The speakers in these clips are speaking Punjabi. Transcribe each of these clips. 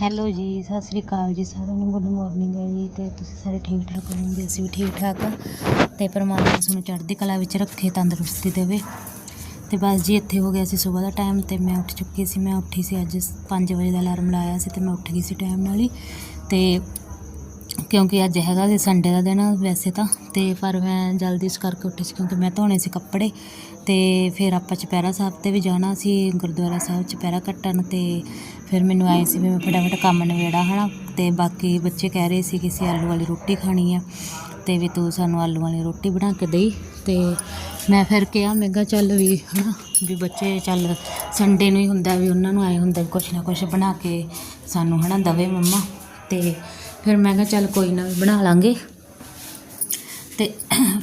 ਹੈਲੋ ਜੀ, ਸਤਿ ਸ੍ਰੀ ਅਕਾਲ ਜੀ ਸਾਰਿਆਂ ਨੂੰ, ਗੁੱਡ ਮਾਰਨਿੰਗ ਹੈ ਜੀ ਤੇ ਤੁਸੀਂ ਸਾਰੇ ਠੀਕ ਠਾਕ ਹੋਵੋਗੇ? ਅਸੀਂ ਵੀ ਠੀਕ ਠਾਕ ਆ ਤੇ ਪਰਮਾਤਮਾ ਤੁਹਾਨੂੰ ਚੜ੍ਹਦੀ ਕਲਾ ਵਿੱਚ ਰੱਖੇ, ਤੰਦਰੁਸਤੀ ਦੇਵੇ। ਤੇ ਬਸ ਜੀ ਇੱਥੇ ਹੋ ਗਿਆ ਸੀ ਸਵੇਰ ਦਾ ਟਾਈਮ ਤੇ ਮੈਂ ਉੱਠ ਚੁੱਕੀ ਸੀ, ਮੈਂ ਉੱਠੀ ਸੀ ਅੱਜ 5 ਵਜੇ ਦਾ ਅਲਾਰਮ ਲਾਇਆ ਸੀ ਤੇ ਮੈਂ ਉੱਠ ਗਈ ਸੀ ਟਾਈਮ ਨਾਲ ਹੀ। ਤੇ ਕਿਉਂਕਿ ਅੱਜ ਹੈਗਾ ਸੀ ਸੰਡੇ ਦਾ ਦਿਨ ਵੈਸੇ ਤਾਂ, ਤੇ ਪਰ ਮੈਂ ਜਲਦੀ ਇਸ ਕਰਕੇ ਉੱਠੀ ਸੀ ਕਿਉਂਕਿ ਮੈਂ ਧੋਣੇ ਸੀ ਕੱਪੜੇ। ਤੇ ਫਿਰ ਆਪਾਂ ਚੁਪਹਿਰਾ ਸਾਹਿਬ ਤੇ ਵੀ ਜਾਣਾ ਸੀ, ਗੁਰਦੁਆਰਾ ਸਾਹਿਬ ਚੁਪਹਿਰਾ ਕੱਟਣ ਤੇ ਫਿਰ ਮੈਨੂੰ ਆਏ ਸੀ ਵੀ ਮੈਂ ਫਟਾਫਟ ਕੰਮ ਨਿਬੇੜਾ, ਹਨਾ। ਤੇ ਬਾਕੀ ਬੱਚੇ ਕਹਿ ਰਹੇ ਸੀ ਕਿ ਅਸੀਂ ਆਲੂ ਵਾਲੀ ਰੋਟੀ ਖਾਣੀ ਆ। ਤੇ ਵੀ ਤੂੰ ਸਾਨੂੰ ਆਲੂ ਵਾਲੀ ਰੋਟੀ ਬਣਾ ਕੇ ਦੇਈ ਤੇ ਮੈਂ ਫਿਰ ਕਿਹਾ, ਮੈਂ ਕਿਹਾ ਚੱਲ ਵੀ ਹਨਾ, ਵੀ ਬੱਚੇ ਚੱਲ ਸੰਡੇ ਨੂੰ ਹੀ ਹੁੰਦਾ ਵੀ ਉਹਨਾਂ ਨੂੰ ਆਏ ਹੁੰਦਾ ਵੀ ਕੁਛ ਨਾ ਕੁਛ ਬਣਾ ਕੇ ਸਾਨੂੰ ਹਨਾ ਦਵੇ ਮੰਮਾ। ਤੇ ਫਿਰ ਮੈਂ ਕਿਹਾ ਚੱਲ ਕੋਈ ਨਾ ਬਣਾ ਲਾਂਗੇ। ਤੇ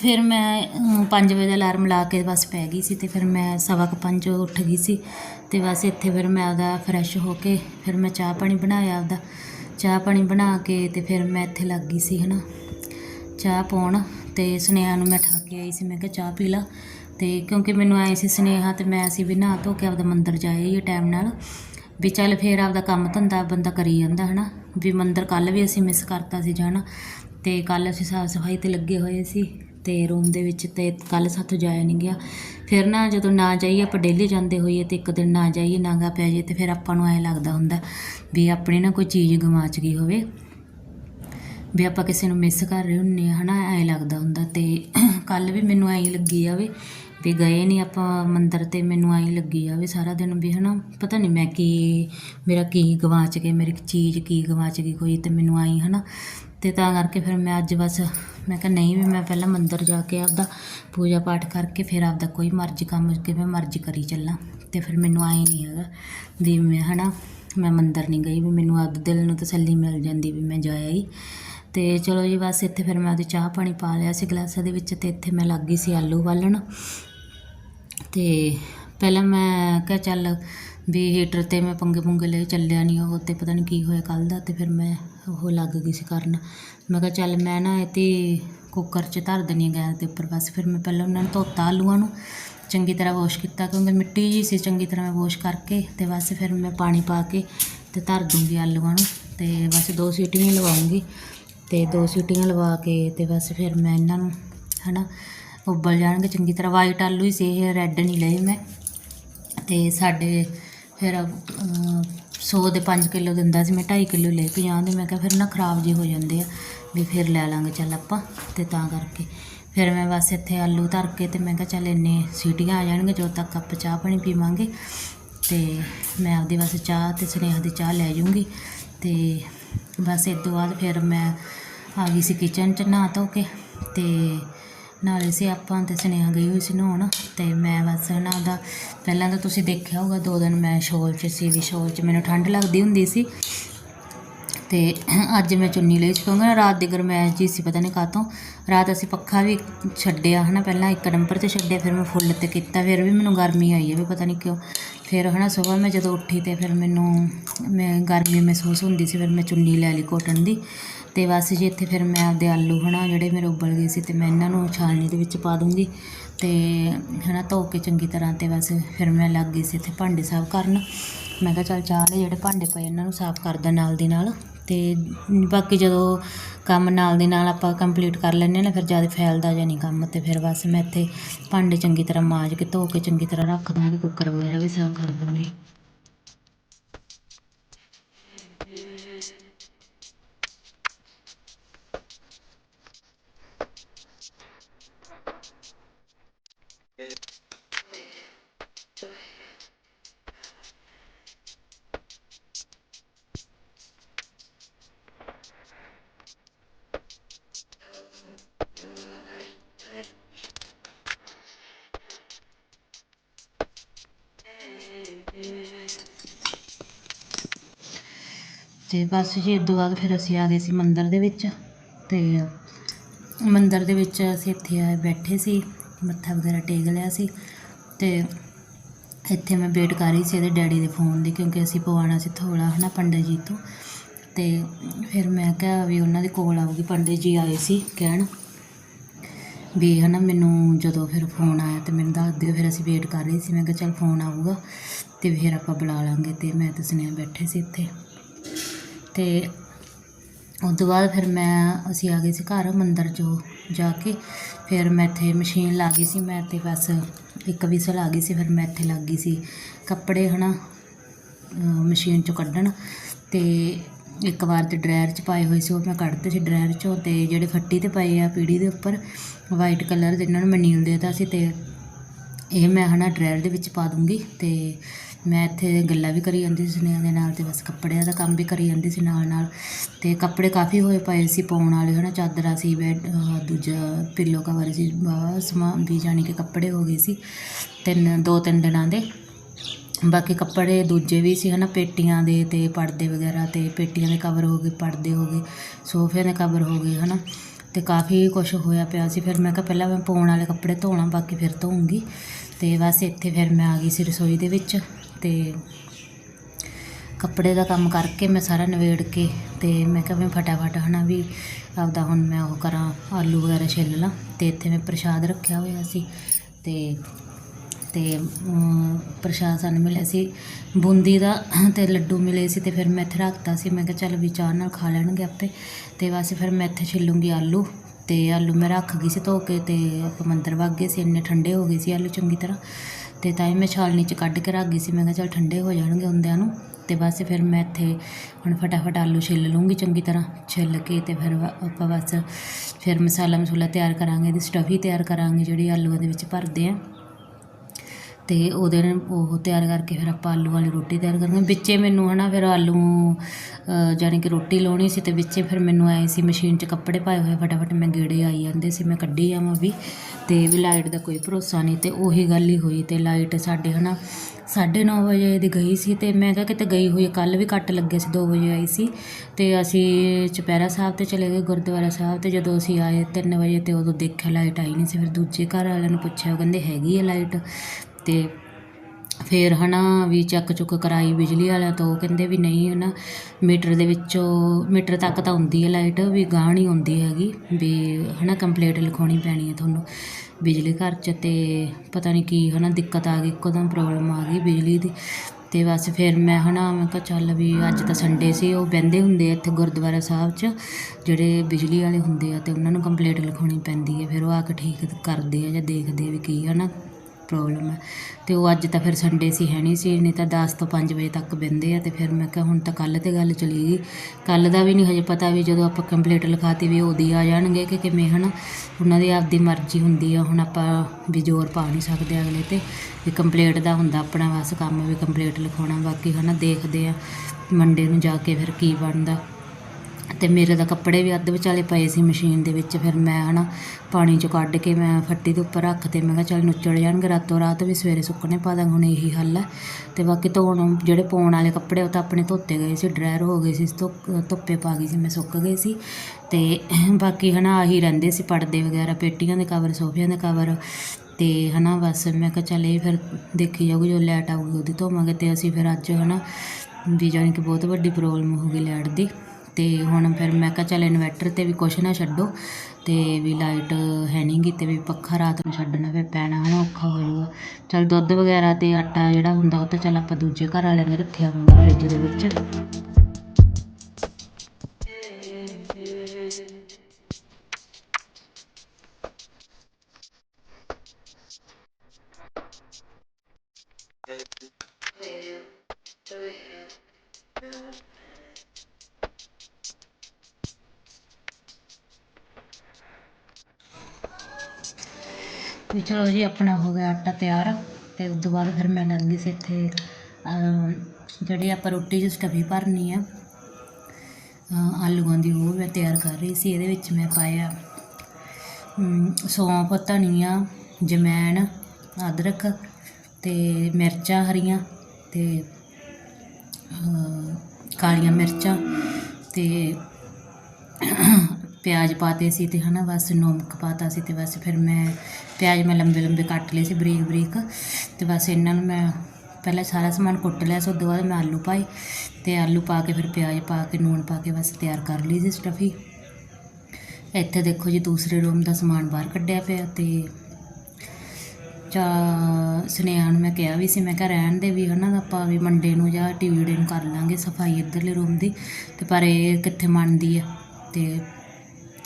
ਫਿਰ ਮੈਂ 5 ਵਜੇ ਦਾ ਅਲਾਰਮ ਲਾ ਕੇ ਬਸ ਪੈ ਗਈ ਸੀ ਤੇ ਫਿਰ ਮੈਂ ਸਵਾ ਕੁ ਪੰਜ ਉੱਠ ਗਈ ਸੀ ਤੇ ਬਸ ਇੱਥੇ ਫਿਰ ਮੈਂ ਆਪਦਾ ਫਰੈਸ਼ ਹੋ ਕੇ ਫਿਰ ਮੈਂ ਚਾਹ ਪਾਣੀ ਬਣਾਇਆ ਆਪਦਾ ਚਾਹ ਪਾਣੀ ਬਣਾ ਕੇ ਤੇ ਫਿਰ ਮੈਂ ਇੱਥੇ ਲੱਗ ਗਈ ਸੀ ਹਨਾ। ਚਾਹ ਪਾਉਣ ਤੇ ਸੁਨੇਹਾ ਨੂੰ ਮੈਂ ਠਾ ਕੇ ਆਈ ਸੀ, ਮੈਂ ਕਿਹਾ ਚਾਹ ਪੀ ਲਾ। ਤੇ ਕਿਉਂਕਿ ਮੈਨੂੰ ਆਏ ਸੀ ਸੁਨੇਹਾ ਤੇ ਮੈਂ ਅਸੀਂ ਵੀ ਨਹਾ ਧੋ ਕੇ ਆਪਦਾ ਮੰਦਿਰ ਜਾਏ ਟਾਈਮ ਨਾਲ। ਵੀ ਚੱਲ ਫੇਰ ਆਪਦਾ ਕੰਮ ਧੰਦਾ ਬੰਦਾ ਕਰੀ ਜਾਂਦਾ, ਹਨਾ? ਵੀ ਮੰਦਰ ਕੱਲ ਵੀ ਅਸੀਂ ਮਿਸ ਕਰਤਾ ਸੀ ਜਾਣਾ। ਤੇ ਕੱਲ ਅਸੀਂ ਸਾਫ਼ ਸਫ਼ਾਈ ਤੇ ਲੱਗੇ ਹੋਏ ਸੀ ਤੇ ਰੂਮ ਦੇ ਵਿੱਚ ਤੇ ਕੱਲ ਸਾਥੋਂ ਜਾਇਆ ਨਹੀਂ ਗਿਆ। ਫਿਰ ਨਾ ਜਦੋਂ ਨਾ ਜਾਈਏ, ਆਪਾਂ ਡੇਲੀ ਜਾਂਦੇ ਹੋਈਏ ਤੇ ਇੱਕ ਦਿਨ ਨਾ ਜਾਈਏ ਨਾਗਾ ਪੈ ਜੇ ਤੇ ਫਿਰ ਆਪਾਂ ਨੂੰ ਐ ਲੱਗਦਾ ਹੁੰਦਾ ਵੀ ਆਪਣੀ ਨਾ ਕੋਈ ਚੀਜ਼ ਗਵਾਚ ਗਈ ਹੋਵੇ। ਵੀ ਆਪਾਂ ਕਿਸੇ ਨੂੰ ਮਿਸ ਕਰ ਰਹੇ ਹੁੰਨੇ ਆ ਹਨਾ, ਐ ਲੱਗਦਾ ਹੁੰਦਾ ਤੇ ਕੱਲ ਵੀ ਮੈਨੂੰ ਐਂ ਲੱਗੀ ਜਾਵੇ ਵੀ ਗਏ ਨਹੀਂ ਆਪਾਂ ਮੰਦਰ ਤੇ, ਮੈਨੂੰ ਐਂ ਲੱਗੀ ਜਾਵੇ ਸਾਰਾ ਦਿਨ ਵੀ, ਹਨਾ, ਪਤਾ ਨਹੀਂ ਮੈਂ ਕੀ, ਮੇਰਾ ਕੀ ਗਵਾਚ ਗਿਆ, ਮੇਰੀ ਚੀਜ਼ ਕੀ ਗਵਾਚ ਗਈ ਕੋਈ ਤੇ ਮੈਨੂੰ ਐਂ ਹਨਾ। ਤੇ ਤਾਂ ਕਰਕੇ ਫਿਰ ਮੈਂ ਅੱਜ ਬਸ, ਮੈਂ ਕਿਹਾ ਨਹੀਂ ਵੀ ਮੈਂ ਪਹਿਲਾਂ ਮੰਦਰ ਜਾ ਕੇ ਆਪਦਾ ਪੂਜਾ ਪਾਠ ਕਰਕੇ ਫਿਰ ਆਪਦਾ ਕੋਈ ਮਰਜ਼ੀ ਕੰਮ ਕਿਵੇਂ ਮਰਜ਼ੀ ਕਰੀ ਚੱਲਾਂ। ਤੇ ਫਿਰ ਮੈਨੂੰ ਆਏ ਨਹੀਂ ਹੈਗਾ ਵੀ ਮੈਂ, ਹਨਾ, ਮੈਂ ਮੰਦਰ ਨਹੀਂ ਗਈ, ਵੀ ਮੈਨੂੰ ਆਪਦੇ ਦਿਲ ਨੂੰ ਤਸੱਲੀ ਮਿਲ ਜਾਂਦੀ ਵੀ ਮੈਂ ਜਾਇਆ ਹੀ। ਤੇ ਚਲੋ ਜੀ ਬਸ ਇੱਥੇ ਫਿਰ ਮੈਂ ਉਹਦੀ ਚਾਹ ਪਾਣੀ ਪਾ ਲਿਆ ਸੀ ਗਲਾਸਾਂ ਦੇ ਵਿੱਚ ਤੇ ਇੱਥੇ ਮੈਂ ਲੱਗ ਗਈ ਸੀ ਆਲੂ ਵਾਲਣ ਤੇ ਪਹਿਲਾਂ ਮੈਂ ਕਿਹਾ ਚੱਲ ਵੀ ਹੀਟਰ ਤੇ ਮੈਂ ਪੰਗੇ ਪੁੰਗੇ ਲੈ ਚੱਲਿਆ ਨਹੀਂ ਉਹ ਤੇ ਪਤਾ ਨਹੀਂ ਕੀ ਹੋਇਆ ਕੱਲ ਦਾ ਤੇ ਫਿਰ ਮੈਂ ਉਹ ਲੱਗ ਗਈ ਸੀ ਕਰਨ। ਮੈਂ ਕਿਹਾ ਚੱਲ ਮੈਂ ਨਾ ਇਹ ਤੇ ਕੁੱਕਰ 'ਚ ਧਰ ਦਿੰਦੀ ਹਾਂ ਗੈਸ ਦੇ ਉੱਪਰ ਬਸ ਫਿਰ ਮੈਂ ਪਹਿਲਾਂ ਉਹਨਾਂ ਨੂੰ ਧੋਤਾ ਆਲੂਆਂ ਨੂੰ, ਚੰਗੀ ਤਰ੍ਹਾਂ ਵਾਸ਼ ਕੀਤਾ ਕਿਉਂਕਿ ਮਿੱਟੀ ਜੀ ਸੀ ਚੰਗੀ ਤਰ੍ਹਾਂ ਮੈਂ ਵਾਸ਼ ਕਰਕੇ ਤੇ ਬਸ ਫਿਰ ਮੈਂ ਪਾਣੀ ਪਾ ਕੇ ਤੇ ਧਰ ਦੂੰਗੀ ਆਲੂਆਂ ਨੂੰ ਤੇ ਬਸ ਦੋ ਸੀਟੀਆਂ ਹੀ ਲਵਾਉਂਗੀ। ਤੇ ਦੋ ਸੀਟੀਆਂ ਲਵਾ ਕੇ ਤੇ ਬਸ ਫਿਰ ਮੈਂ ਇਹਨਾਂ ਨੂੰ, ਹਨਾ, ਉਬਲ ਜਾਣਗੇ। ਚੰਗੀ ਤਰ੍ਹਾਂ ਵਾਈਟ ਆਲੂ ਹੀ ਸੀ, ਇਹ ਰੈੱਡ ਨਹੀਂ ਲਏ ਮੈਂ। ਤੇ ਸਾਡੇ ਫਿਰ 100 ਦੇ 5 ਕਿਲੋ ਦਿੰਦਾ ਸੀ ਮੈਂ 2.5 ਕਿਲੋ ਲਏ ਕੇ ਜਾਂਦੇ ਮੈਂ ਕਿਹਾ ਫਿਰ ਨਾ ਖਰਾਬ ਜੇ ਹੋ ਜਾਂਦੇ ਆ, ਵੀ ਫਿਰ ਲੈ ਲਾਂਗੇ, ਚੱਲ ਆਪਾਂ, ਤੇ ਤਾਂ ਕਰਕੇ। ਫਿਰ ਮੈਂ ਬਸ ਇੱਥੇ ਆਲੂ ਧਰ ਕੇ ਤੇ ਮੈਂ ਕਿਹਾ ਚੱਲ ਇੰਨੇ ਸੀਟੀਆਂ ਆ ਜਾਣਗੇ ਜਦੋਂ ਤੱਕ ਆਪਾਂ ਚਾਹ ਪਾਣੀ ਪੀਵਾਂਗੇ। ਤੇ ਮੈਂ ਆਪਦੀ ਬਸ ਚਾਹ ਤੇ ਸੁਨੇਹਾ ਦੀ ਚਾਹ ਲੈ ਜੂੰਗੀ ਤੇ ਬਸ ਇਸ ਤੋਂ ਬਾਅਦ ਫਿਰ ਮੈਂ ਆ ਗਈ ਸੀ ਕਿਚਨ 'ਚ ਨਹਾ ਧੋ ਕੇ ਤੇ ਨਾਲੇ ਸੀ ਆਪਾਂ ਤੇ ਸੁਨੇਹਾ ਗਈ ਹੋਈ ਸੀ ਨਹਾਉਣ ਤੇ ਮੈਂ ਬਸ ਨਾ ਉਹਦਾ ਪਹਿਲਾਂ ਤਾਂ ਤੁਸੀਂ ਦੇਖਿਆ ਹੋਊਗਾ ਦੋ ਦਿਨ ਮੈਂ ਸ਼ੋਲ 'ਚ ਸੀ ਵੀ ਸ਼ੋਲ 'ਚ ਮੈਨੂੰ ਠੰਡ ਲੱਗਦੀ ਹੁੰਦੀ ਸੀ ਤੇ ਅੱਜ ਮੈਂ ਚੁੰਨੀ ਲਈ ਕਿਉਂਕਿ ਨਾ ਰਾਤ ਦੀ ਗਰਮੈਸ਼ ਜੀ ਸੀ ਪਤਾ ਨਹੀਂ ਕਾਹਤੋਂ। ਰਾਤ ਅਸੀਂ ਪੱਖਾ ਵੀ ਛੱਡਿਆ ਹਨਾ ਪਹਿਲਾਂ, ਇੱਕ ਨੰਬਰ ਤੇ ਛੱਡਿਆ, ਫਿਰ ਮੈਂ ਫੁੱਲ ਤੇ ਕੀਤਾ, ਫਿਰ ਵੀ ਮੈਨੂੰ ਗਰਮੀ ਆਈ ਹੈ ਵੀ ਪਤਾ ਨਹੀਂ ਕਿਉਂ। ਫਿਰ ਹਨਾ ਸਵੇਰ ਮੈਂ ਜਦੋਂ ਉੱਠੀ ਤੇ ਫਿਰ ਮੈਨੂੰ ਮੈਂ ਗਰਮੀ ਮਹਿਸੂਸ ਹੁੰਦੀ ਸੀ, ਫਿਰ ਮੈਂ ਚੁੰਨੀ ਲੈ ਲਈ ਕੋਟਨ ਦੀ। ਤੇ ਬਸ ਜੀ ਇੱਥੇ ਫਿਰ ਮੈਂ ਆਪਦੇ ਆਲੂ ਹਨਾ, ਜਿਹੜੇ ਮੇਰੇ ਉਬਲ ਗਏ ਸੀ ਤੇ ਮੈਂ ਇਹਨਾਂ ਨੂੰ ਛਾਲਣੀ ਦੇ ਵਿੱਚ ਪਾ ਦੂੰਗੀ ਤੇ ਹਨਾ ਧੋ ਕੇ ਚੰਗੀ ਤਰ੍ਹਾਂ ਤੇ ਬਸ ਫਿਰ ਮੈਂ ਲੱਗ ਗਈ ਸੀ ਇੱਥੇ ਭਾਂਡੇ ਸਾਫ਼ ਕਰਨ। ਮੈਂ ਕਿਹਾ ਚੱਲ ਚਾਹ ਵਾਲੇ ਜਿਹੜੇ ਭਾਂਡੇ ਪਏ ਇਹਨਾਂ ਨੂੰ ਸਾਫ਼ ਕਰਦਾ ਨਾਲ ਦੀ ਨਾਲ ਤੇ ਬਾਕੀ ਜਦੋਂ ਕੰਮ ਨਾਲ ਦੀ ਨਾਲ ਆਪਾਂ ਕੰਪਲੀਟ ਕਰ ਲੈਂਦੇ ਹਾਂ ਨਾ, ਫਿਰ ਜ਼ਿਆਦਾ ਫੈਲਦਾ ਜਾਂ ਨਹੀਂ ਕੰਮ ਤੇ ਫਿਰ ਬਸ ਮੈਂ ਇੱਥੇ ਭਾਂਡੇ ਚੰਗੀ ਤਰ੍ਹਾਂ ਮਾਜ ਕੇ ਧੋ ਕੇ ਚੰਗੀ ਤਰ੍ਹਾਂ ਰੱਖ ਦੂੰਗੀ ਕੁੱਕਰ ਵਗੈਰਾ ਵੀ ਸਾਫ਼ ਕਰ ਦਾਂਗੀ ਅਤੇ ਬਸ ਜੀ ਇਸ ਤੋਂ ਬਾਅਦ ਫਿਰ ਅਸੀਂ ਆ ਗਏ ਸੀ ਮੰਦਰ ਦੇ ਵਿੱਚ ਅਤੇ ਮੰਦਰ ਦੇ ਵਿੱਚ ਅਸੀਂ ਇੱਥੇ ਆਏ ਬੈਠੇ ਸੀ, ਮੱਥਾ ਵਗੈਰਾ ਟੇਕ ਲਿਆ ਸੀ ਅਤੇ ਇੱਥੇ ਮੈਂ ਵੇਟ ਕਰ ਰਹੀ ਸੀ ਇਹਦੇ ਡੈਡੀ ਦੇ ਫੋਨ ਦੀ ਕਿਉਂਕਿ ਅਸੀਂ ਪਵਾਉਣਾ ਸੀ ਥੋੜਾ ਹਨਾ ਪੰਡਿਤ ਜੀ ਤੋਂ ਤੇ ਫਿਰ ਮੈਂ ਕਿਹਾ ਵੀ ਉਹਨਾਂ ਦੇ ਕੋਲ ਆਊਗੀ, ਪੰਡਿਤ ਜੀ ਆਏ ਸੀ ਕਹਿਣ ਵੀ ਹਨਾ ਮੈਨੂੰ ਜਦੋਂ ਫਿਰ ਫੋਨ ਆਇਆ ਤੇ ਮੈਨੂੰ ਦੱਸ ਦਿਓ, ਫਿਰ ਅਸੀਂ ਵੇਟ ਕਰ ਰਹੇ ਸੀ, ਮੈਂ ਕਿਹਾ ਚੱਲ ਫੋਨ ਆਊਗਾ ਤੇ ਫਿਰ ਆਪਾਂ ਬੁਲਾ ਲਾਂਗੇ ਤੇ ਮੈਂ ਤੇ ਸੁਨੇਹਾ ਬੈਠੇ ਸੀ ਇੱਥੇ। ਅਤੇ ਉਸ ਤੋਂ ਬਾਅਦ ਫਿਰ ਮੈਂ, ਅਸੀਂ ਆ ਗਏ ਸੀ ਘਰ ਮੰਦਰ 'ਚੋਂ ਜਾ ਕੇ। ਫਿਰ ਮੈਂ ਇੱਥੇ ਮਸ਼ੀਨ ਲਾ ਗਈ ਸੀ, ਮੈਂ ਅਤੇ ਬਸ ਇੱਕ ਵਿਸਲ ਆ ਗਈ ਸੀ, ਫਿਰ ਮੈਂ ਇੱਥੇ ਲੱਗ ਗਈ ਸੀ ਕੱਪੜੇ ਹੈ ਨਾ ਮਸ਼ੀਨ 'ਚੋਂ ਕੱਢਣ। ਅਤੇ ਇੱਕ ਵਾਰ ਤੇ ਡਰਾਇਰ 'ਚ ਪਾਏ ਹੋਏ ਸੀ, ਉਹ ਮੈਂ ਕੱਢਤੇ ਸੀ ਡਰਾਇਰ 'ਚੋਂ ਤੇ ਜਿਹੜੇ ਫੱਟੀ ਤੇ ਪਏ ਆ ਪੀੜੀ ਦੇ ਉੱਪਰ, ਵਾਈਟ ਕਲਰ ਦੇ, ਇਹਨਾਂ ਨੂੰ ਮੈਂ ਨੀਲ ਦੇਤਾ ਸੀ ਤੇ ਇਹ ਮੈਂ, ਹਨਾ, ਡਰਾਇਰ ਦੇ ਵਿੱਚ ਪਾ ਦੂੰਗੀ ਤੇ ਮੈਂ ਇੱਥੇ ਗੱਲਾਂ ਵੀ ਕਰੀ ਜਾਂਦੀ ਸੀ ਸੁਨੇਹਾ ਦੇ ਨਾਲ ਅਤੇ ਬਸ ਕੱਪੜਿਆਂ ਦਾ ਕੰਮ ਵੀ ਕਰੀ ਜਾਂਦੀ ਸੀ ਨਾਲ ਨਾਲ ਅਤੇ ਕੱਪੜੇ ਕਾਫੀ ਹੋਏ ਪਏ ਸੀ ਪਾਉਣ ਵਾਲੇ ਹੈ ਨਾ ਚਾਦਰਾਂ ਸੀ, ਬੈੱਡ ਦੂਜਾ ਪਿੱਲੋ ਕਵਰ ਸੀ ਬਾਹਰ ਸਮਾਨ ਵੀ ਜਾਣੀ ਕਿ ਕੱਪੜੇ ਹੋ ਗਏ ਸੀ, ਤਿੰਨ, ਦੋ, ਤਿੰਨ ਦਿਨਾਂ ਦੇ। ਬਾਕੀ ਕੱਪੜੇ ਦੂਜੇ ਵੀ ਸੀ, ਹਨਾ, ਪੇਟੀਆਂ ਦੇ ਤੇ ਪਰਦੇ ਵਗੈਰਾ ਤੇ ਪੇਟੀਆਂ ਦੇ ਕਵਰ ਹੋ ਗਏ, ਪਰਦੇ ਹੋ ਗਏ, ਸੋਫਿਆਂ ਦੇ ਕਵਰ ਹੋ ਗਏ, ਹਨਾ, ਤੇ ਕਾਫੀ ਕੁਝ ਹੋਇਆ ਪਿਆ ਸੀ। ਫਿਰ ਮੈਂ ਕਿਹਾ ਪਹਿਲਾਂ ਮੈਂ ਪਾਉਣ ਵਾਲੇ ਕੱਪੜੇ ਧੋਣਾ ਬਾਕੀ ਫਿਰ ਧੋਉਂਗੀ ਤੇ ਬਸ ਇੱਥੇ ਫਿਰ ਮੈਂ ਆ ਗਈ ਸੀ ਰਸੋਈ ਦੇ ਵਿੱਚ। ਤੇ ਕੱਪੜੇ ਦਾ ਕੰਮ ਕਰਕੇ ਮੈਂ ਸਾਰਾ ਨਵੇੜ ਕੇ ਤੇ ਮੈਂ ਕਿਹਾ ਮੈਂ ਫਟਾਫਟ ਹਨਾ ਵੀ ਆਪਦਾ ਹੁਣ ਮੈਂ ਉਹ ਕਰਾਂ, ਆਲੂ ਵਗੈਰਾ ਛਿੱਲ ਲਾਂ ਤੇ ਇੱਥੇ ਮੈਂ ਪ੍ਰਸ਼ਾਦ ਰੱਖਿਆ ਹੋਇਆ ਸੀ ਤੇ ਤੇ ਪ੍ਰਸ਼ਾਦ ਸਾਨੂੰ ਮਿਲਿਆ ਸੀ। ਬੂੰਦੀ ਦਾ ਤੇ ਲੱਡੂ ਮਿਲੇ ਸੀ ਤੇ ਫਿਰ ਮੈਂ ਇੱਥੇ ਰੱਖਤਾ ਸੀ। ਮੈਂ ਕਿਹਾ ਚੱਲ ਵੀ ਚਾਹ ਨਾਲ ਖਾ ਲੈਣਗੇ ਆਪੇ। ਤੇ ਬਸ ਫਿਰ ਮੈਂ ਇੱਥੇ ਛਿੱਲੂੰਗੀ ਆਲੂ ਤੇ ਆਲੂ ਮੈਂ ਰੱਖ ਗਈ ਸੀ ਧੋ ਕੇ ਤੇ ਆਪਾਂ ਮੰਦਰ ਵਗ ਗਏ ਸੀ। ਇੰਨੇ ਠੰਡੇ ਹੋ ਗਏ ਸੀ ਆਲੂ ਚੰਗੀ ਤਰ੍ਹਾਂ। ਤੇ ਤਾਂ ਹੀ ਮੈਂ ਛਾਲਣੀ 'ਚ ਕੱਢ ਕੇ ਰੱਖ ਗਈ ਸੀ। ਮੈਂ ਕਿਹਾ ਚੱਲ ਠੰਡੇ ਹੋ ਜਾਣਗੇ ਹੁੰਦਿਆਂ ਨੂੰ। ਤੇ ਬਸ ਫਿਰ ਮੈਂ ਇੱਥੇ ਹੁਣ ਫਟਾਫਟ ਆਲੂ ਛਿੱਲ ਲੂੰਗੀ ਚੰਗੀ ਤਰ੍ਹਾਂ। ਛਿੱਲ ਕੇ ਤੇ ਫਿਰ ਵਾ- ਆਪਾਂ ਬਸ ਫਿਰ ਮਸਾਲਾ ਮਸੂਲਾ ਤਿਆਰ ਕਰਾਂਗੇ। ਇਹਦੀ ਸਟਫੀ ਤਿਆਰ ਕਰਾਂਗੇ ਜਿਹੜੀ ਆਲੂਆਂ ਦੇ ਵਿੱਚ ਭਰਦੇ ਆ। ਤੇ ਉਹਦੇ ਨਾਲ ਉਹ ਤਿਆਰ ਕਰਕੇ ਫਿਰ ਆਪਾਂ ਆਲੂ ਵਾਲੀ ਰੋਟੀ ਤਿਆਰ ਕਰਾਂਗੇ। ਵਿੱਚੇ ਮੈਨੂੰ ਹਨਾ ਫਿਰ ਆਲੂ ਅ, ਜਾਣੀ ਕਿ ਰੋਟੀ ਲਾਉਣੀ ਸੀ ਤੇ ਵਿੱਚੇ ਫਿਰ ਮੈਨੂੰ ਆਏ ਸੀ ਮਸ਼ੀਨ 'ਚ ਕੱਪੜੇ ਪਾਏ ਹੋਏ ਫਟਾਫਟ ਮੈਂ ਗੇੜੇ ਆਈ ਜਾਂਦੇ ਸੀ। ਮੈਂ ਕੱਢੀ ਜਾਵਾਂ ਵੀ। ਤੇ ਵੀ ਲਾਈਟ ਦਾ ਕੋਈ ਭਰੋਸਾ ਨਹੀਂ ਤੇ ਉਹੀ ਗੱਲ ਹੀ ਹੋਈ ਤੇ ਲਾਈਟ ਸਾਡੇ ਹਨਾ 9:30 ਵਜੇ ਦੀ ਗਈ ਸੀ ਤੇ ਮੈਂ ਕਿਹਾ ਕਿਤੇ ਗਈ ਹੋਈ ਕੱਲ ਵੀ ਕੱਟ ਲੱਗੇ ਸੀ 2 ਵਜੇ ਆਈ ਸੀ ਤੇ ਅਸੀਂ ਚੁਪਹਿਰਾ ਸਾਹਿਬ ਤੇ ਚਲੇ ਗਏ, ਗੁਰਦੁਆਰਾ ਸਾਹਿਬ ਤੇ ਜਦੋਂ ਅਸੀਂ ਆਏ 3 ਵਜੇ ਤੇ ਉਦੋਂ ਦੇਖਿਆ ਲਾਈਟ ਆਈ ਨਹੀਂ ਸੀ, ਫਿਰ ਦੂਜੇ ਘਰ ਵਾਲਿਆਂ ਨੂੰ ਪੁੱਛਿਆ, ਉਹ ਕਹਿੰਦੇ ਹੈਗੀ ਹੈ ਲਾਈਟ ਤੇ ਫਿਰ ਹੈ ਨਾ ਵੀ ਚੈੱਕ ਚੁੱਕ ਕਰਾਈ ਬਿਜਲੀ ਵਾਲਿਆਂ ਤੋਂ, ਉਹ ਕਹਿੰਦੇ ਵੀ ਨਹੀਂ ਹੈ ਨਾ ਮੀਟਰ ਦੇ ਵਿੱਚੋਂ, ਮੀਟਰ ਤੱਕ ਤਾਂ ਆਉਂਦੀ ਹੈ ਲਾਈਟ, ਵੀ ਗਾਂਹ ਨਹੀਂ ਆਉਂਦੀ ਹੈਗੀ, ਵੀ ਹੈ ਨਾ ਕੰਪਲੇਂਟ ਲਿਖਾਉਣੀ ਪੈਣੀ ਹੈ ਤੁਹਾਨੂੰ ਬਿਜਲੀ ਘਰ 'ਚ ਅਤੇ ਪਤਾ ਨਹੀਂ ਕੀ ਹੈ ਨਾ ਦਿੱਕਤ ਆ ਗਈ, ਇੱਕੋਦਮ ਪ੍ਰੋਬਲਮ ਆ ਗਈ ਬਿਜਲੀ ਦੀ। ਅਤੇ ਬਸ ਫਿਰ ਮੈਂ ਹੈ ਨਾ ਮੈਂ ਕਿਹਾ ਚੱਲ ਵੀ ਅੱਜ ਤਾਂ ਸੰਡੇ ਸੀ, ਉਹ ਬਹਿੰਦੇ ਹੁੰਦੇ ਆ ਇੱਥੇ ਗੁਰਦੁਆਰਾ ਸਾਹਿਬ 'ਚ, ਜਿਹੜੇ ਬਿਜਲੀ ਵਾਲੇ ਹੁੰਦੇ ਆ ਅਤੇ ਉਹਨਾਂ ਨੂੰ ਕੰਪਲੇਂਟ ਲਿਖਾਉਣੀ ਪੈਂਦੀ ਹੈ, ਫਿਰ ਉਹ ਆ ਕੇ ਠੀਕ ਕਰਦੇ ਆ ਜਾਂ ਦੇਖਦੇ ਆ ਵੀ ਕੀ ਹੈ ਨਾ ਪ੍ਰੋਬਲਮ ਹੈ। ਤੇ ਉਹ ਅੱਜ ਤਾਂ ਫਿਰ ਸੰਡੇ ਸੀ, ਹੈ ਨਹੀਂ ਸੀ, ਨਹੀਂ ਤਾਂ 10 ਤੋਂ 5 ਵਜੇ ਤੱਕ ਬਹਿੰਦੇ ਆ ਤੇ ਫਿਰ ਮੈਂ ਕਿਹਾ ਹੁਣ ਤਾਂ ਕੱਲ ਤੇ ਗੱਲ ਚਲੀ ਗਈ। ਕੱਲ ਦਾ ਵੀ ਨਹੀਂ ਹਜੇ ਪਤਾ ਵੀ ਜਦੋਂ ਆਪਾਂ ਕੰਪਲੇਂਟ ਲਿਖਾਤੀ ਵੀ ਉਹਦੀ ਆ ਜਾਣਗੇ ਕਿ ਕਿਵੇਂ, ਹਨਾ? ਉਹਨਾਂ ਦੀ ਆਪਦੀ ਮਰਜ਼ੀ ਹੁੰਦੀ ਆ, ਹੁਣ ਆਪਾਂ ਵੀ ਜ਼ੋਰ ਪਾ ਨਹੀਂ ਸਕਦੇ ਅਗਲੇ ਤੇ। ਵੀ ਕੰਪਲੇਂਟ ਦਾ ਹੁੰਦਾ ਆਪਣਾ ਬਸ ਕੰਮ ਵੀ ਕੰਪਲੇਂਟ ਲਿਖਾਉਣਾ, ਬਾਕੀ, ਹਨਾ, ਦੇਖਦੇ ਆ। ਮੰਡੇ ਨੂੰ ਜਾ ਕੇ ਫਿਰ ਕੀ ਬਣਦਾ। ਤੇ ਮੇਰੇ ਤਾਂ ਕੱਪੜੇ ਵੀ ਅੱਧ ਵਿਚਾਲੇ ਪਏ ਸੀ ਮਸ਼ੀਨ ਦੇ ਵਿੱਚ, ਫਿਰ ਮੈਂ ਹਨਾ ਪਾਣੀ ਚੋਂ ਕੱਢ ਕੇ ਮੈਂ ਫੱਟੀ ਦੇ ਉੱਪਰ ਰੱਖ ਤੇ ਮੈਂ ਕਿਹਾ ਚੱਲ ਨੁੱਚੜ ਜਾਣਗੇ, ਰਾਤੋਂ ਰਾਤ ਵੀ ਸਵੇਰੇ ਸੁੱਕਣੇ ਪਾ ਦਾਂਗੇ, ਹੁਣ ਇਹੀ ਹੱਲ ਹੈ। ਤੇ ਬਾਕੀ ਧੋਣ, ਜਿਹੜੇ ਪਾਉਣ ਵਾਲੇ ਕੱਪੜੇ ਉਹ ਤਾਂ ਆਪਣੇ ਧੋਤੇ ਗਏ ਸੀ, ਡਰਾਇਰ ਹੋ ਗਏ ਸੀ, ਧੁੱਪ, ਧੁੱਪੇ ਪਾ ਗਈ ਸੀ, ਮੈਂ ਸੁੱਕ ਗਏ ਸੀ। ਤੇ ਬਾਕੀ ਹਨਾ ਆਹੀ ਰਹਿੰਦੇ ਸੀ ਪਰਦੇ ਵਗੈਰਾ, ਪੇਟੀਆਂ ਦੇ ਕਵਰ ਸੋਫਿਆਂ ਦੇ ਕਵਰ ਤੇ ਹਨਾ ਬਸ ਮੈਂ ਕਿਹਾ ਚੱਲ ਇਹ ਫਿਰ ਦੇਖੀ ਜਾਊਗੀ, ਜੋ ਲੈਟ ਆਊਗੀ ਉਹਦੀ ਧੋਵਾਂਗੇ। ਤੇ ਅਸੀਂ ਫਿਰ ਅੱਜ ਹਨਾ ਵੀ ਜਾਣੀ ਕਿ ਬਹੁਤ ਵੱਡੀ ਪ੍ਰੋਬਲਮ ਹੋ ਗਈ ਲਾਈਟ ਦੀ। ਅਤੇ ਹੁਣ ਫਿਰ ਮੈਂ ਕਿਹਾ ਚੱਲ ਇਨਵੈਟਰ ਤੇ ਵੀ ਕੁਛ ਨਾ ਛੱਡੋ ਅਤੇ ਵੀ ਲਾਈਟ ਹੈ ਨਹੀਂ ਗੀ ਤੇ ਵੀ ਪੱਖਾ ਰਾਤ ਨੂੰ ਛੱਡਣਾ ਫਿਰ ਪੈਣਾ ਹਨਾ ਔਖਾ ਹੋ ਜਾਊਗਾ। ਚੱਲ ਦੁੱਧ ਵਗੈਰਾ ਅਤੇ ਆਟਾ ਜਿਹੜਾ ਹੁੰਦਾ ਉਹ ਤਾਂ ਚੱਲ ਆਪਾਂ ਦੂਜੇ ਘਰ ਵਾਲਿਆਂ ਨੇ ਰੱਖਿਆ ਹੁੰਦਾ ਫਰਿੱਜ ਦੇ ਵਿੱਚ। ਜੀ ਆਪਣਾ ਹੋ ਗਿਆ ਆਟਾ ਤਿਆਰ ਅਤੇ ਉਸ ਤੋਂ ਬਾਅਦ ਫਿਰ ਮੈਂ ਲੱਗ ਗਈ ਸੀ ਇੱਥੇ ਜਿਹੜੀ ਆਪਾਂ ਰੋਟੀ 'ਚ ਸਟਫੀ ਭਰਨੀ ਆ ਆਲੂਆਂ ਦੀ, ਉਹ ਮੈਂ ਤਿਆਰ ਕਰ ਰਹੀ ਸੀ, ਇਹਦੇ ਵਿੱਚ ਮੈਂ ਪਾਇਆ ਸੌਂਫ, ਧਨੀਆ, ਜਮੈਣ, ਅਦਰਕ ਤੇ ਮਿਰਚਾਂ ਹਰੀਆਂ ਤੇ ਕਾਲੀਆਂ ਮਿਰਚਾਂ ਤੇ ਪਿਆਜ਼ ਪਾਤੇ ਸੀ ਤੇ ਹਨਾ ਬਸ ਨਮਕ ਪਾਤਾ ਸੀ ਤੇ ਬਸ ਫਿਰ ਮੈਂ ਪਿਆਜ਼ ਮੈਂ ਲੰਬੇ ਲੰਬੇ ਕੱਟ ਲਏ ਸੀ ਬਰੀਕ ਬਰੀਕ ਤੇ ਬਸ ਇਹਨਾਂ ਨੂੰ ਮੈਂ ਪਹਿਲਾਂ ਸਾਰਾ ਸਮਾਨ ਕੁੱਟ ਲਿਆ ਸੀ ਉਸ ਤੋਂ ਬਾਅਦ ਮੈਂ ਆਲੂ ਪਾਏ ਤੇ ਆਲੂ ਪਾ ਕੇ ਫਿਰ ਪਿਆਜ਼ ਪਾ ਕੇ, ਨੂਣ ਪਾ ਕੇ ਬਸ ਤਿਆਰ ਕਰ ਲਈ ਸੀ ਸਟਫੀ ਇੱਥੇ ਦੇਖੋ ਜੀ ਦੂਸਰੇ ਰੂਮ ਦਾ ਸਮਾਨ ਬਾਹਰ ਕੱਢਿਆ ਪਿਆ ਤੇ ਚਾ ਸੁਨੇਹਾ ਨੂੰ ਮੈਂ ਕਿਹਾ ਵੀ ਸੀ, ਮੈਂ ਕਿਹਾ ਰਹਿਣ ਦੇ ਵੀ ਹਨਾ ਆਪਾਂ ਵੀ ਮੰਡੇ ਨੂੰ ਜਾਂ ਟਿਊਜ਼ਡੇ ਨੂੰ ਕਰ ਲਾਂਗੇ ਸਫ਼ਾਈ ਇੱਧਰਲੇ ਰੂਮ ਦੀ ਤੇ ਪਰ ਇਹ ਕਿੱਥੇ ਮੰਨਦੀ ਆ ਤੇ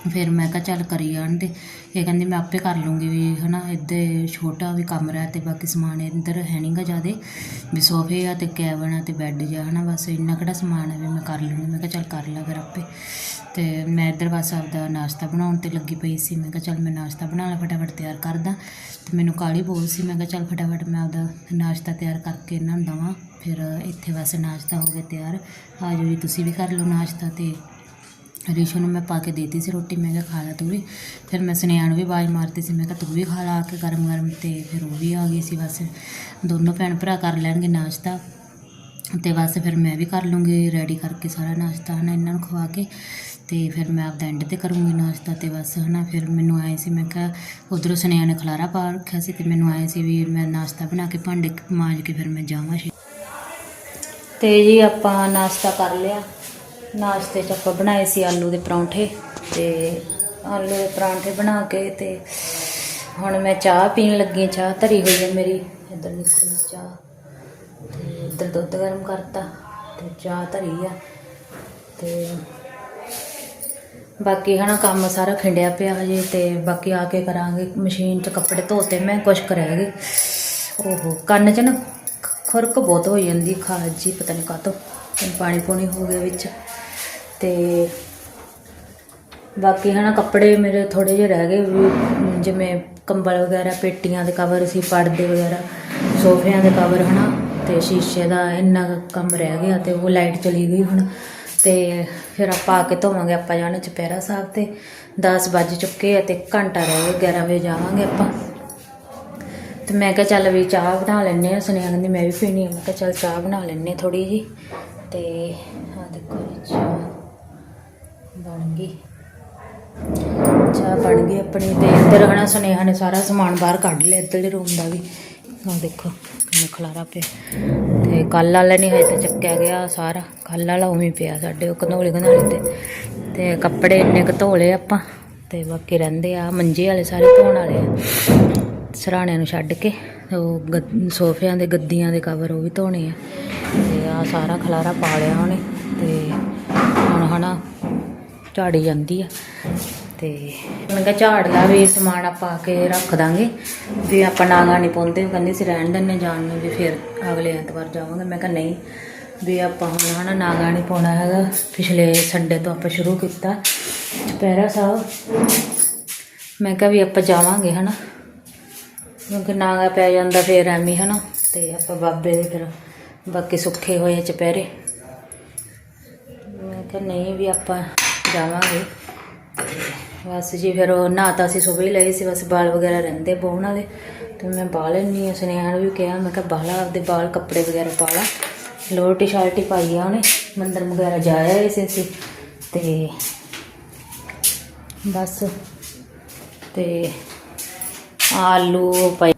ਫਿਰ ਮੈਂ ਕਿਹਾ ਚੱਲ ਕਰੀ ਜਾਣ ਦੇ ਇਹ ਕਹਿੰਦੀ ਮੈਂ ਆਪੇ ਕਰ ਲੂੰਗੀ ਵੀ ਹਨਾ ਇੱਧਰ ਛੋਟਾ ਵੀ ਕਮਰਾ ਹੈ ਤੇ ਬਾਕੀ ਸਮਾਨ ਇੱਧਰ ਹੈ ਨਹੀਂਗਾ ਜ਼ਿਆਦੇ, ਵੀ ਸੋਫੇ ਆ ਤੇ ਕੈਬਨ ਆ ਤੇ ਬੈੱਡ ਜਾ ਹਨਾ ਬਸ, ਇੰਨਾ ਕਿਹੜਾ ਸਮਾਨ ਹੈ ਵੀ ਮੈਂ ਕਰ ਲੂੰਗੀ, ਮੈਂ ਕਿਹਾ ਚੱਲ ਕਰ ਲਾ ਫਿਰ ਆਪੇ। ਤੇ ਮੈਂ ਇੱਧਰ ਬਸ ਆਪਦਾ ਨਾਸ਼ਤਾ ਬਣਾਉਣ ਤੇ ਲੱਗੀ ਪਈ ਸੀ, ਮੈਂ ਕਿਹਾ ਚੱਲ ਮੈਂ ਨਾਸ਼ਤਾ ਬਣਾ ਲਾ, ਫਟਾਫਟ ਤਿਆਰ ਕਰਦਾ। ਤੇ ਮੈਨੂੰ ਕਾਲੀ ਬੋਲ ਸੀ, ਮੈਂ ਕਿਹਾ ਚੱਲ ਫਟਾਫਟ ਮੈਂ ਆਪਦਾ ਨਾਸ਼ਤਾ ਤਿਆਰ ਕਰਕੇ ਇਹਨਾਂ ਨੂੰ ਦੇਵਾਂ ਫਿਰ ਇੱਥੇ ਬਸ ਨਾਸ਼ਤਾ ਹੋ ਗਿਆ ਤਿਆਰ। ਆ ਜਾਓ ਜੀ, ਤੁਸੀਂ ਵੀ ਕਰ ਲਓ ਨਾਸ਼ਤਾ ਤੇ ਰਿਸ਼ੂ ਨੂੰ ਮੈਂ ਪਾ ਕੇ ਦੇਤੀ ਸੀ ਰੋਟੀ, ਮੈਂ ਕਿਹਾ ਖਾ ਲਾ ਤੂੰ ਵੀ। ਫਿਰ ਮੈਂ ਸੁਨੇਹਾ ਨੂੰ ਵੀ ਆਵਾਜ਼ ਮਾਰਤੀ ਸੀ, ਮੈਂ ਕਿਹਾ ਤੂੰ ਵੀ ਖਾ ਲਾ ਆ ਕੇ ਗਰਮ ਗਰਮ ਤੇ ਫਿਰ ਉਹ ਵੀ ਆ ਗਈ ਸੀ ਬਸ। ਦੋਨੋਂ ਭੈਣ ਭਰਾ ਕਰ ਲੈਣਗੇ ਨਾਸ਼ਤਾ ਤੇ ਬਸ ਫਿਰ ਮੈਂ ਵੀ ਕਰ ਲੂੰਗੀ ਰੈਡੀ ਕਰਕੇ ਸਾਰਾ ਨਾਸ਼ਤਾ ਹਨਾ ਇਹਨਾਂ ਨੂੰ ਖਵਾ ਕੇ ਤੇ ਫਿਰ ਮੈਂ ਆਪਦਾ ਐਂਡ ਤੇ ਕਰੂੰਗੀ ਨਾਸ਼ਤਾ ਤੇ ਬਸ ਹਨਾ। ਫਿਰ ਮੈਨੂੰ ਆਏ ਸੀ, ਮੈਂ ਕਿਹਾ ਉਧਰੋਂ ਸੁਨੇਹਾ ਨੇ ਖਲਾਰਾ ਪਾ ਰੱਖਿਆ ਸੀ ਤੇ ਮੈਨੂੰ ਆਏ ਸੀ ਵੀ ਮੈਂ ਨਾਸ਼ਤਾ ਬਣਾ ਕੇ ਭਾਂਡੇ ਮਾਂਜ ਕੇ ਫਿਰ ਮੈਂ ਜਾਵਾਂ ਛੇ ਤੇ ਜੀ ਆਪਾਂ ਨਾਸ਼ਤਾ ਕਰ ਲਿਆ। ਨਾਸ਼ਤੇ 'ਚ ਆਪਾਂ ਬਣਾਏ ਸੀ ਆਲੂ ਦੇ ਪਰੌਂਠੇ ਤੇ ਆਲੂ ਦੇ ਪਰੌਂਠੇ ਬਣਾ ਕੇ ਤੇ ਹੁਣ ਮੈਂ ਚਾਹ ਪੀਣ ਲੱਗੀ ਚਾਹ ਧਰੀ ਹੋਈ ਹੈ ਮੇਰੀ। ਇੱਧਰ ਦੇਖੋ ਚਾਹ। ਤੇ ਇੱਧਰ ਦੁੱਧ ਗਰਮ ਕਰਤਾ ਤੇ ਚਾਹ ਧਰੀ ਆ। ਤੇ ਬਾਕੀ ਹਨਾ ਕੰਮ ਸਾਰਾ ਖਿੰਡਿਆ ਪਿਆ ਹਜੇ ਤੇ ਬਾਕੀ ਆ ਕੇ ਕਰਾਂਗੇ। ਮਸ਼ੀਨ 'ਚ ਕੱਪੜੇ ਧੋਤੇ, ਮੈਂ ਕੁਛ ਕਰਿਆ ਗਏ। ਓਹੋ, ਕੰਨ 'ਚ ਨਾ ਖੁਰਕ ਬਹੁਤ ਹੋ ਜਾਂਦੀ, ਖਾਜ ਜੀ ਪਤਾ ਨਹੀਂ ਕਾਤੋਂ ਪਾਣੀ ਪੂਣੀ ਹੋ ਗਿਆ ਵਿੱਚ। ਤੇ ਬਾਕੀ ਹਨਾ ਕੱਪੜੇ ਮੇਰੇ ਥੋੜੇ ਜਿਹੇ ਰਹਿ ਗਏ ਵੀ, ਜਿਵੇਂ ਕੰਬਲ ਵਗੈਰਾ, ਪੇਟੀਆਂ ਦੇ ਕਵਰ ਸੀ, ਪਰਦੇ ਵਗੈਰਾ, ਸੋਫਿਆਂ ਦੇ ਕਵਰ ਹਨਾ, ਤੇ ਸ਼ੀਸ਼ੇ ਦਾ ਇੰਨਾ ਕੰਮ ਰਹਿ ਗਿਆ ਤੇ ਉਹ ਲਾਈਟ ਚਲੀ ਗਈ ਹੁਣ। ਤੇ ਫਿਰ ਆਪਾਂ ਆ ਕੇ ਧੋਵਾਂਗੇ, ਆਪਾਂ ਜਾਣਾ ਚੁਪਹਿਰਾ ਸਾਹਿਬ ਤੇ। 10 ਵੱਜ ਚੁੱਕੇ ਆ ਤੇ ਘੰਟਾ ਰਹਿ ਗਿਆ 11 ਵਜੇ ਜਾਵਾਂਗੇ ਆਪਾਂ। ਤੇ ਮੈਂ ਕਿਹਾ ਚੱਲ ਵੀ ਚਾਹ ਬਣਾ ਲੈਨੇ ਆ ਸੁਨੇਹਾ ਕਹਿੰਦੀ ਮੈਂ ਵੀ ਪੀਣੀ ਆ। ਮੈਂ ਕਿਹਾ ਚੱਲ ਚਾਹ ਬਣਾ ਲੈਨੇ ਥੋੜੀ ਜੀ ਤੇ ਆ ਦੇਖੋ ਜੀ, ਚਾਹ ਬਣ ਗਈ। ਚਾਹ ਬਣ ਗਈ ਆਪਣੀ ਤੇ ਇੱਧਰ ਹਨਾ ਸੁਨੇਹਾ ਨੇ ਸਾਰਾ ਸਮਾਨ ਬਾਹਰ ਕੱਢ ਲਿਆ ਇੱਧਰਲੇ ਰੂਮ ਦਾ ਵੀ। ਆ ਦੇਖੋ, ਕਿੰਨਾ ਖਲਾਰਾ ਪਿਆ। ਤੇ ਕੱਲ ਵਾਲਾ ਨਹੀਂ ਹਜੇ ਤਾਂ ਚੱਕਿਆ ਗਿਆ ਸਾਰਾ। ਕੱਲ ਵਾਲਾ ਉਵੇਂ ਪਿਆ ਸਾਡੇ ਉਹ ਕੰਧੋਲੇ ਕੰਧੋਲੇ ਤੇ। ਤੇ ਕੱਪੜੇ ਇੰਨੇ ਕੁ ਧੋਲੇ ਆਪਾਂ, ਤੇ ਬਾਕੀ ਰਹਿੰਦੇ ਆ ਮੰਜੇ ਵਾਲੇ ਸਾਰੇ ਧੋਣ ਵਾਲੇ ਆ। ਸਰਾਣਿਆਂ ਨੂੰ ਛੱਡ ਕੇ ਉਹ ਗੱਦ- ਸੋਫਿਆਂ ਦੇ, ਗੱਦੀਆਂ ਦੇ ਕਵਰ ਉਹ ਵੀ ਧੋਣੇ ਆ। ਆ ਸਾਰਾ ਖਲਾਰਾ ਪਾ ਲਿਆ ਉਹਨੇ ਤੇ ਹੁਣ ਹਨਾ ਝਾੜੀ ਜਾਂਦੀ ਆ। ਤੇ ਮੈਂ ਕਿਹਾ ਝਾੜ ਲਾ ਵੀ ਸਮਾਨ ਆਪਾਂ ਆ ਕੇ ਰੱਖ ਦਾਂਗੇ। ਵੀ ਆਪਾਂ ਨਾਗਾ ਨਹੀਂ ਪਾਉਂਦੇ, ਉਹ ਕਹਿੰਦੀ ਸੀ ਰਹਿਣ ਦਿੰਨੇ ਜਾਣ ਨੂੰ ਵੀ ਫਿਰ ਅਗਲੇ ਐਤਵਾਰ ਜਾਵਾਂਗੇ। ਮੈਂ ਕਿਹਾ ਨਹੀਂ, ਵੀ ਆਪਾਂ ਹੁਣ ਹਨਾ ਨਾਗਾ ਨਹੀਂ ਪਾਉਣਾ ਹੈਗਾ। ਪਿਛਲੇ ਸੰਡੇ ਤੋਂ ਆਪਾਂ ਸ਼ੁਰੂ ਕੀਤਾ। ਦੁਪਹਿਰਾ ਸਾਹਿਬ, ਮੈਂ ਕਿਹਾ ਵੀ ਆਪਾਂ ਜਾਵਾਂਗੇ ਹਨਾ। ਕਿਉਂਕਿ ਨਾਗਾ ਪੈ ਜਾਂਦਾ ਫਿਰ ਐਵੇਂ ਹਨਾ। ਤੇ ਆਪਾਂ ਬਾਬੇ ਦੇ ਫਿਰ ਬਾਕੀ ਸੁੱਖੇ ਹੋਏ ਚੁਪਹਿਰੇ। ਮੈਂ ਕਿਹਾ ਨਹੀਂ ਵੀ ਆਪਾਂ ਜਾਵਾਂਗੇ। ਬਸ ਜੀ ਫਿਰ ਉਹ ਨਹਾਤਾ ਸੀ ਸੁਬਹ ਲਏ ਸੀ, ਬਸ ਬਾਲ ਵਗੈਰਾ ਰਹਿੰਦੇ ਬਹੁਣ ਵਾਲੇ ਤੇ ਮੈਂ ਬਾਲ ਲੈਣੀ ਆ, ਸੁਨੇਹਾ ਨੂੰ ਵੀ ਕਿਹਾ, ਮੈਂ ਕਿਹਾ ਬਾਲਾ ਆਪਦੇ ਬਾਲ ਕੱਪੜੇ ਵਗੈਰਾ ਪਾ ਲਾ। ਲੋਅਰ ਟੀ-ਸ਼ਰਟ ਹੀ ਪਾਈ ਆ ਉਹਨੇ, ਮੰਦਰ ਵਗੈਰਾ ਜਾਇਆ ਆਏ ਸੀ ਅਸੀਂ। ਤੇ ਬਸ, ਤੇ ਆਲੂ ਪਾਈ,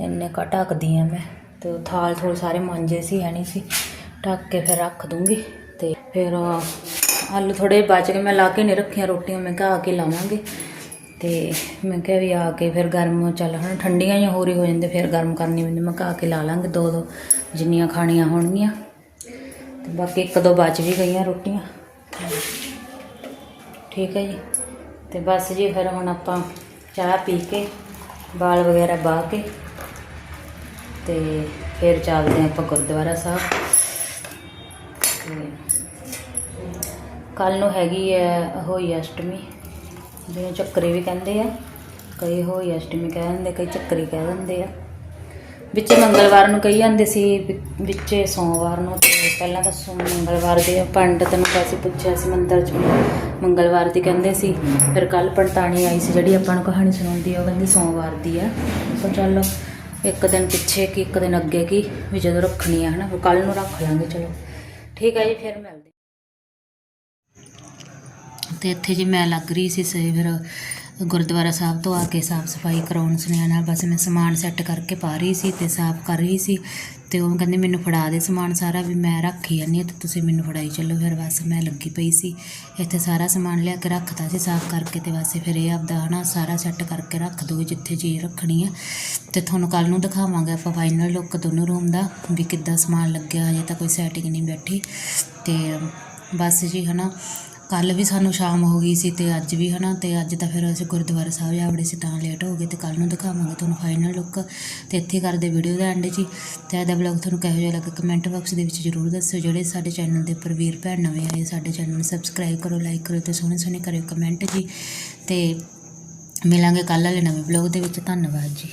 ਇੰਨੇ ਕਾ ਢੱਕਦੀ ਆ ਮੈਂ। ਤੇ ਉਹ ਥਾਲ ਥੋਲ ਸਾਰੇ ਮਾਂਜੇ ਸੀ ਹੈ ਨਹੀਂ ਸੀ। ਢੱਕ ਕੇ ਫਿਰ ਰੱਖ ਦੂੰਗੀ ਤੇ ਫਿਰ ਆਲੂ ਥੋੜੇ ਬਚ ਕੇ ਮੈਂ ਲਾ ਕੇ ਨਹੀਂ ਰੱਖੀਆਂ ਰੋਟੀਆਂ, ਮੈਂ ਕਿਹਾ ਆ ਕੇ ਲਾਵਾਂਗੇ। ਤੇ ਮੈਂ ਕਿਹਾ ਵੀ ਆ ਕੇ ਫਿਰ ਗਰਮ, ਚੱਲ ਹੁਣ ਠੰਡੀਆਂ ਜਾਂ ਹੋਰ ਹੀ ਹੋ ਜਾਂਦੇ ਫਿਰ ਗਰਮ ਕਰਨੀ ਪੈਂਦੀ ਮੈਂ ਕਿਹਾ ਆ ਕੇ ਲਾ ਲਾਂਗੇ, ਦੋ ਦੋ ਜਿੰਨੀਆਂ ਖਾਣੀਆਂ ਹੋਣਗੀਆਂ। ਤੇ ਬਾਕੀ ਇੱਕ ਦੋ ਬਚ ਵੀ ਗਈਆਂ ਰੋਟੀਆਂ। ਠੀਕ ਹੈ ਜੀ। ਤੇ ਬਸ ਜੀ, ਫਿਰ ਹੁਣ ਆਪਾਂ ਚਾਹ ਪੀ ਕੇ ਵਾਲ ਵਗੈਰਾ ਬਾਹ ਕੇ ਤੇ ਫਿਰ ਚੱਲਦੇ ਹਾਂ ਆਪਾਂ ਗੁਰਦੁਆਰਾ ਸਾਹਿਬ। ਕੱਲ ਨੂੰ ਹੈਗੀ ਹੈ ਹੋਈ ਅਸ਼ਟਮੀ। ਜਿਹਨੂੰ ਚੱਕਰੀ ਵੀ ਕਹਿੰਦੇ ਆ, ਕਈ ਹੋਈ ਅਸ਼ਟਮੀ ਕਹਿ ਦਿੰਦੇ, ਕਈ ਚੱਕਰੀ ਕਹਿ ਦਿੰਦੇ ਆ। ਵਿੱਚ ਮੰਗਲਵਾਰ ਨੂੰ ਕਹੀ ਜਾਂਦੇ ਸੀ ਵਿੱਚ ਸੋਮਵਾਰ ਨੂੰ ਤੇ ਪਹਿਲਾਂ ਤਾਂ ਸੋਮ ਮੰਗਲਵਾਰ ਦੇ ਪੰਡਤ ਨੂੰ ਤਾਂ ਅਸੀਂ ਪੁੱਛਿਆ ਸੀ ਮੰਦਰ ਚ। ਮੰਗਲਵਾਰ ਦੀ ਕਹਿੰਦੇ ਸੀ, ਫਿਰ ਕੱਲ ਪੰਡਤਾਣੀ ਆਈ ਸੀ ਜਿਹੜੀ ਆਪਾਂ ਨੂੰ ਕਹਾਣੀ ਸੁਣਾਉਂਦੀ ਆ, ਉਹ ਕਹਿੰਦੀ ਸੋਮਵਾਰ ਦੀ ਆ। ਸੋ ਚਲੋ ਇੱਕ ਦਿਨ ਪਿੱਛੇ ਕੀ, ਇੱਕ ਦਿਨ ਅੱਗੇ ਕੀ, ਵੀ ਜਦੋਂ ਰੱਖਣੀ ਆ, ਹਨਾ ਕੱਲ ਨੂੰ ਰੱਖ ਲਾਂਗੇ, ਚਲੋ। ਠੀਕ ਹੈ ਜੀ, ਫਿਰ ਮਿਲਦੇ ਤੇ ਇੱਥੇ ਜੀ ਮੈਂ ਲੱਗ ਰਹੀ ਸੀ ਸੇ ਫਿਰ ਗੁਰਦੁਆਰਾ ਸਾਹਿਬ ਤੋਂ ਆ ਕੇ ਸਾਫ਼ ਸਫ਼ਾਈ ਕਰਾਉਣ, ਸੁਨੇਹਾ ਨਾਲ ਬਸ ਮੈਂ ਸਮਾਨ ਸੈੱਟ ਕਰਕੇ ਪਾ ਰਹੀ ਸੀ ਤੇ ਸਾਫ਼ ਕਰ ਰਹੀ ਸੀ। ਤੇ ਉਹ ਕਹਿੰਦੇ ਮੈਨੂੰ ਫੜਾ ਦੇ ਸਮਾਨ ਸਾਰਾ, ਵੀ ਮੈਂ ਰੱਖੀ ਜਾਂਦੀ ਹਾਂ ਤੇ ਤੁਸੀਂ ਮੈਨੂੰ ਫੜਾਈ ਚੱਲੋ। ਫਿਰ ਬਸ ਮੈਂ ਲੱਗੀ ਪਈ ਸੀ, ਇੱਥੇ ਸਾਰਾ ਸਮਾਨ ਲਿਆ ਕੇ ਰੱਖਤਾ ਸੀ ਸਾਫ਼ ਕਰਕੇ ਤੇ ਬਸ ਫਿਰ ਇਹ ਆਪਦਾ ਹਨਾ ਸਾਰਾ ਸੈੱਟ ਕਰਕੇ ਰੱਖ ਦੋ ਜਿੱਥੇ ਚੀਜ਼ ਰੱਖਣੀ ਆ। ਤੇ ਤੁਹਾਨੂੰ ਕੱਲ ਨੂੰ ਦਿਖਾਵਾਂਗੇ ਆਪਾਂ ਫਾਈਨਲ ਲੁੱਕ ਦੋਨੋਂ ਰੂਮ ਦਾ, ਵੀ ਕਿੱਦਾਂ ਸਮਾਨ ਲੱਗਿਆ, ਹਜੇ ਤਾਂ ਕੋਈ ਸੈਟਿੰਗ ਨਹੀਂ ਬੈਠੀ। ਤੇ ਬਸ ਜੀ ਹਨਾ ਕੱਲ ਵੀ ਸਾਨੂੰ ਸ਼ਾਮ ਹੋ ਗਈ ਸੀ ਤੇ ਅੱਜ ਵੀ ਹਨਾ, ਤੇ ਅੱਜ ਤਾਂ ਫਿਰ ਅਸੀਂ ਗੁਰਦੁਆਰਾ ਸਾਹਿਬ ਜਾ ਵੜੇ ਸੀ ਤਾਂ ਲੇਟ ਹੋ ਗਏ ਤੇ ਕੱਲ ਨੂੰ ਦਿਖਾਵਾਂਗੇ ਤੁਹਾਨੂੰ ਫਾਈਨਲ ਲੁੱਕ ਤੇ ਇੱਥੇ ਕਰਦੇ ਵੀਡੀਓ ਦਾ ਐਂਡ ਜੀ ਤੇ ਇਹਦਾ ਬਲੌਗ ਤੁਹਾਨੂੰ ਕਿਹੋ ਜਿਹਾ ਲੱਗਾ ਕਮੈਂਟ ਬਾਕਸ ਦੇ ਵਿੱਚ ਜਰੂਰ ਦੱਸਿਓ, ਜਿਹੜੇ ਸਾਡੇ ਚੈਨਲ ਦੇ ਉੱਪਰ ਵੀਰ ਭੈਣ ਨਵੇਂ ਆਏ, ਸਾਡੇ ਚੈਨਲ ਨੂੰ ਸਬਸਕ੍ਰਾਈਬ ਕਰੋ ਲਾਈਕ ਕਰੋ ਤੇ ਸੋਹਣੇ ਸੋਹਣੇ ਕਰਿਓ ਕਮੈਂਟ ਜੀ। ਤੇ ਮਿਲਾਂਗੇ ਕੱਲ੍ਹ ਵਾਲੇ ਨਵੇਂ ਬਲੌਗ ਦੇ ਵਿੱਚ, ਧੰਨਵਾਦ ਜੀ।